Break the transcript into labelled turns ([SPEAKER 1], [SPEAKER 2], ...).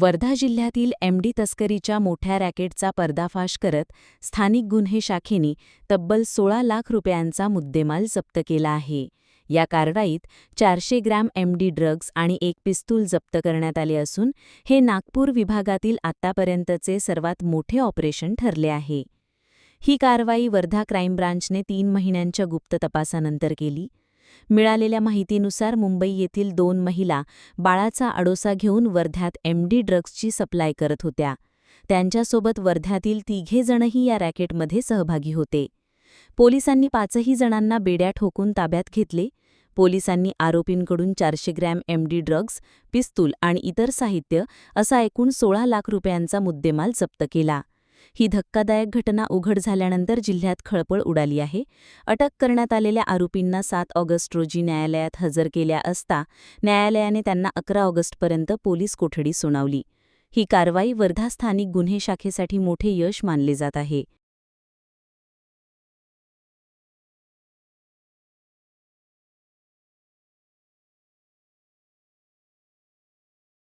[SPEAKER 1] वर्धा जिल्ह्यातील एमडी तस्करीच्या मोठ्या रॅकेटचा पर्दाफाश करत स्थानिक गुन्हे शाखेने तब्बल सोळा लाख रुपयांचा मुद्देमाल जप्त केला आहे. या कारवाईत चारशे ग्रॅम एमडी ड्रग्ज आणि एक पिस्तूल जप्त करण्यात आले असून हे नागपूर विभागातील आत्तापर्यंतचे सर्वात मोठे ऑपरेशन ठरले आहे. ही कारवाई वर्धा क्राईम ब्रांचने तीन महिन्यांच्या गुप्त तपासानंतर केली. मिळालेल्या माहितीनुसार मुंबई येथील दोन महिला बाळाचा आडोसा घेऊन वर्ध्यात एमडी ड्रग्सची सप्लाय करत होत्या. त्यांच्यासोबत वर्ध्यातील तिघे जणही या रॅकेटमध्ये सहभागी होते. पोलिसांनी पाचही जणांना बेड्या ठोकून ताब्यात घेतले. पोलिसांनी आरोपींकडून चारशे ग्रॅम एमडी ड्रग्ज पिस्तूल आणि इतर साहित्य असा एकूण सोळा लाख रुपयांचा मुद्देमाल जप्त केला. ही धक्कादायक घटना उघड झाल्यानंतर जिल्ह्यात खळपळ उडाली आहे. अटक करण्यात आलेल्या आरोपींना सात ऑगस्ट रोजी न्यायालयात हजर केल्या असता न्यायालयाने त्यांना अकरा ऑगस्टपर्यंत पोलीस कोठडी सुनावली. ही कारवाई वर्धा स्थानिक गुन्हे शाखेसाठी मोठे यश मानले जात आहे.